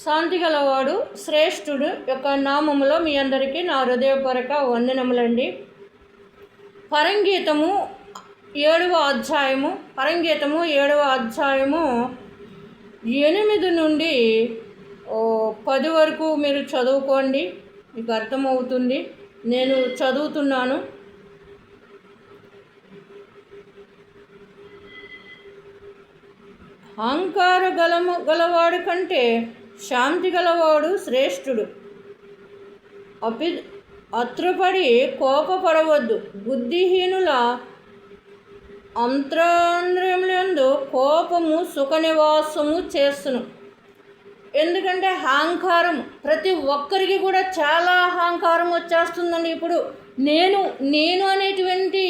శాంతి గలవాడు శ్రేష్ఠుడు యొక్క నామములో మీ అందరికీ నా హృదయపూర్వక వందనములండి. పరంగీతము ఏడవ అధ్యాయము పరంగీతము ఏడవ అధ్యాయము ఎనిమిది నుండి పది వరకు మీరు చదువుకోండి మీకు అర్థమవుతుంది. నేను చదువుతున్నాను. అహంకార గలము గలవాడు కంటే శాంతి గలవాడు శ్రేష్ఠుడు. అపి అత్రపడి కోపపడవద్దు. బుద్ధిహీనుల అంతరాంద్రములందు కోపము సుఖ నివాసము చేస్తును. ఎందుకంటే అహంకారం ప్రతి ఒక్కరికి కూడా చాలా అహంకారం వచ్చేస్తుందండి ఇప్పుడు. నేను నేను అనేటువంటి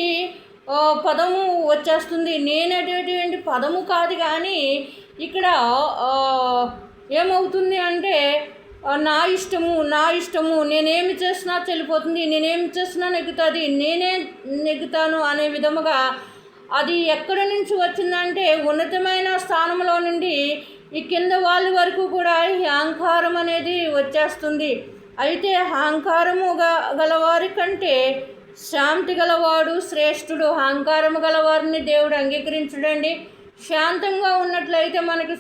పదము వచ్చేస్తుంది. నేను అనేటువంటి పదము కాదు కానీ ఇక్కడ ఏమవుతుంది అంటే నా ఇష్టము నా ఇష్టము నేనేమి చేసినా చెల్లిపోతుంది నేనేమి చేసినా నెగ్గుతుంది నేనే నెగ్గుతాను అనే విధముగా అది ఎక్కడి నుంచి వచ్చిందంటే ఉన్నతమైన స్థానంలో నుండి ఈ కింద వాళ్ళ వరకు కూడా ఈ అహంకారం అనేది వచ్చేస్తుంది. అయితే అహంకారము గలవారి కంటే శాంతి గలవాడు శ్రేష్ఠుడు అహంకారము గలవారిని దేవుడు అంగీకరించడండి. శాంతంగా ఉన్నట్లయితే మనకి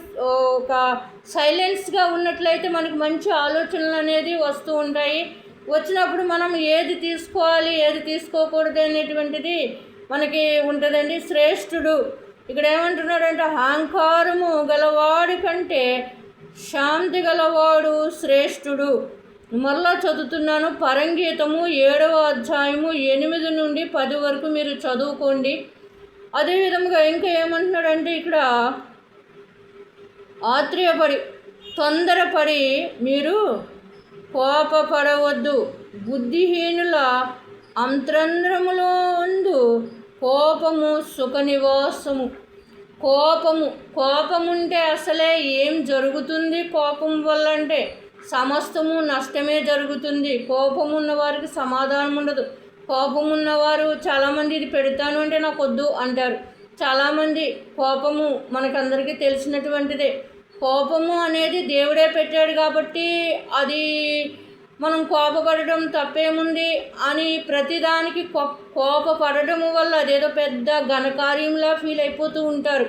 ఒక సైలెన్స్గా ఉన్నట్లయితే మనకి మంచి ఆలోచనలు అనేది వస్తూ ఉంటాయి. వచ్చినప్పుడు మనం ఏది తీసుకోవాలి ఏది తీసుకోకూడదు అనేటువంటిది మనకి ఉంటుందండి. శ్రేష్ఠుడు ఇక్కడ ఏమంటున్నాడంటే అహంకారము గలవాడి కంటే శాంతి గలవాడు శ్రేష్ఠుడు. మరలా చదువుతున్నాను. పరంగీతము ఏడవ అధ్యాయము ఎనిమిది నుండి పది వరకు మీరు చదువుకోండి. అదేవిధంగా ఇంకా ఏమంటున్నాడంటే ఇక్కడ ఆత్రేయపడి తొందరపడి మీరు కోపపడవద్దు. బుద్ధిహీనుల అంతరంధ్రములో ఉందు కోపము సుఖ నివాసము కోపము కోపముంటే అసలే ఏం జరుగుతుంది? కోపం వల్ల అంటే సమస్తము నష్టమే జరుగుతుంది. కోపం ఉన్న వారికి సమాధానం ఉండదు కోపం ఉన్నవారు చాలామంది ఇది పెడతాను అంటే నాకు వద్దు అంటారు. చాలామంది కోపము మనకందరికీ తెలిసినటువంటిదే. కోపము అనేది దేవుడే పెట్టాడు కాబట్టి అది మనం కోపపడడం తప్పేముంది అని ప్రతిదానికి కో- కోపపడడం వల్ల అదేదో పెద్ద ఘనకార్యంలా ఫీల్ అయిపోతూ ఉంటారు.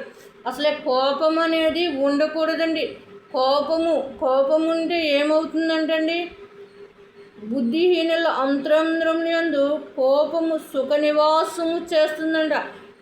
అసలే కోపం అనేది ఉండకూడదండి. కోపము కోపం ఉంటే ఏమవుతుందంటండి? బుద్ధిహీనుల అంతరంధ్రములందు కోపము సుఖ నివాసము చేస్తుందంట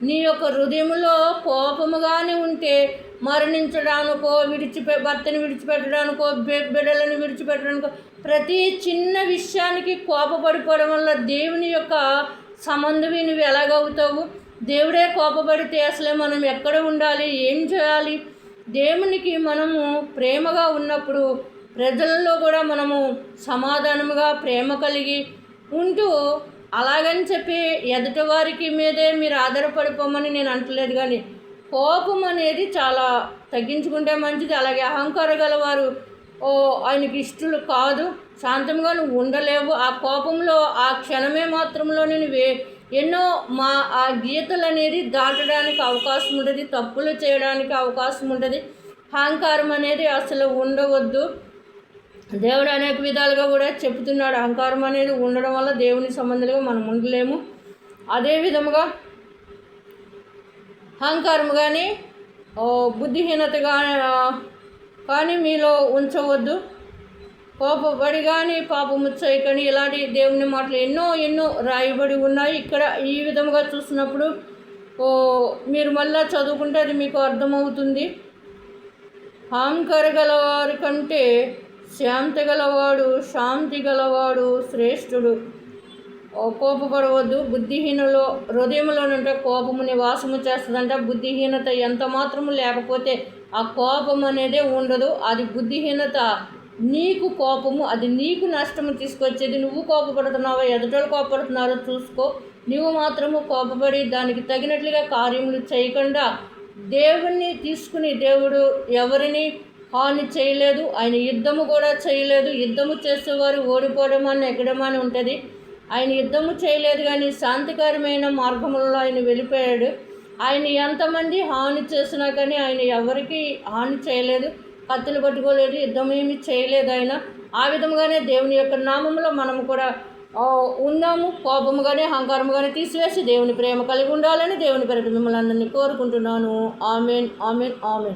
నీ యొక్క హృదయములో కోపముగానే ఉంటే మరణించడానికో విడిచిపె భర్తని విడిచిపెట్టడానికో బిడ్డలను విడిచిపెట్టడానికో ప్రతి చిన్న విషయానికి కోపపడిపోవడం వల్ల దేవుని యొక్క సంబంధమే నువ్వు ఎలాగవుతావు? దేవుడే కోపపడితే అసలే మనం ఎక్కడ ఉండాలి? ఏం చేయాలి? దేవునికి మనము ప్రేమగా ఉన్నప్పుడు ప్రజల్లో కూడా మనము సమాధానముగా ప్రేమ కలిగి ఉంటూ అలాగని చెప్పి ఎదుటి వారికి మీదే మీరు ఆధారపడిపోమని నేను అంటలేదు కానీ కోపం అనేది చాలా తగ్గించుకుంటే మంచిది. అలాగే అహంకార గలవారు ఓ ఆయనకి ఇష్టలు కాదు. శాంతంగా నువ్వు ఉండలేవు. ఆ కోపంలో ఆ క్షణమే మాత్రంలో నువ్వు ఎన్నో మా ఆ గీతలు అనేది దాటడానికి అవకాశం ఉంటుంది తప్పులు చేయడానికి అవకాశం ఉంటుంది అహంకారం అనేది అసలు ఉండవద్దు. దేవుడు అనేక విధాలుగా కూడా చెప్తున్నాడు అహంకారం అనేది ఉండడం వల్ల దేవుని సంబంధాలుగా మనం ఉండలేము. అదే విధముగా అహంకారం కానీ బుద్ధిహీనత కానీ కానీ మీలో ఉంచవద్దు. కోపపడి కానీ పాపము చేయకని ఇలాంటి దేవుని మాటలు ఎన్నో ఎన్నో రాయబడి ఉన్నాయి. ఇక్కడ ఈ విధముగా చూసినప్పుడు ఓ మీరు మళ్ళీ చదువుకుంటే అది మీకు అర్థమవుతుంది. అహంకార గలవారి కంటే శాంతి గలవాడు శాంతి గలవాడు శ్రేష్ఠుడు. కోపపడవద్దు బుద్ధిహీనలో హృదయంలోనుంటే కోపము నివాసము చేస్తుందంట. బుద్ధిహీనత ఎంత మాత్రము లేకపోతే ఆ కోపం అనేదే ఉండదు. అది బుద్ధిహీనత. నీకు కోపము అది నీకు నష్టము తీసుకొచ్చేది. నువ్వు కోపపడుతున్నావో? ఎదుటోళ్ళు కోపడుతున్నారో చూసుకో. నువ్వు మాత్రము కోపపడి దానికి తగినట్లుగా కార్యములు చేయకుండా దేవుణ్ణి తీసుకుని దేవుడు ఎవరిని హాని చేయలేదు ఆయన యుద్ధము కూడా చేయలేదు. యుద్ధము చేసేవారు ఓడిపోవడం అని ఎక్కడం అని ఉంటుంది. ఆయన యుద్ధము చేయలేదు కానీ శాంతికరమైన మార్గములలో ఆయన వెళ్ళిపోయాడు. ఆయన ఎంతమంది హాని చేసినా కానీ ఆయన ఎవరికి హాని చేయలేదు కత్తులు పట్టుకోలేదు యుద్ధం ఏమి చేయలేదు ఆయన. ఆ విధముగానే దేవుని యొక్క నామంలో మనం కూడా ఉన్నాము. ఉందాము కోపము కానీ అహంకారము కానీ తీసివేసి దేవుని ప్రేమ కలిగి ఉండాలని దేవుని పేరు మిమ్మల్ని అందరినీ కోరుకుంటున్నాను. Amen amen amen.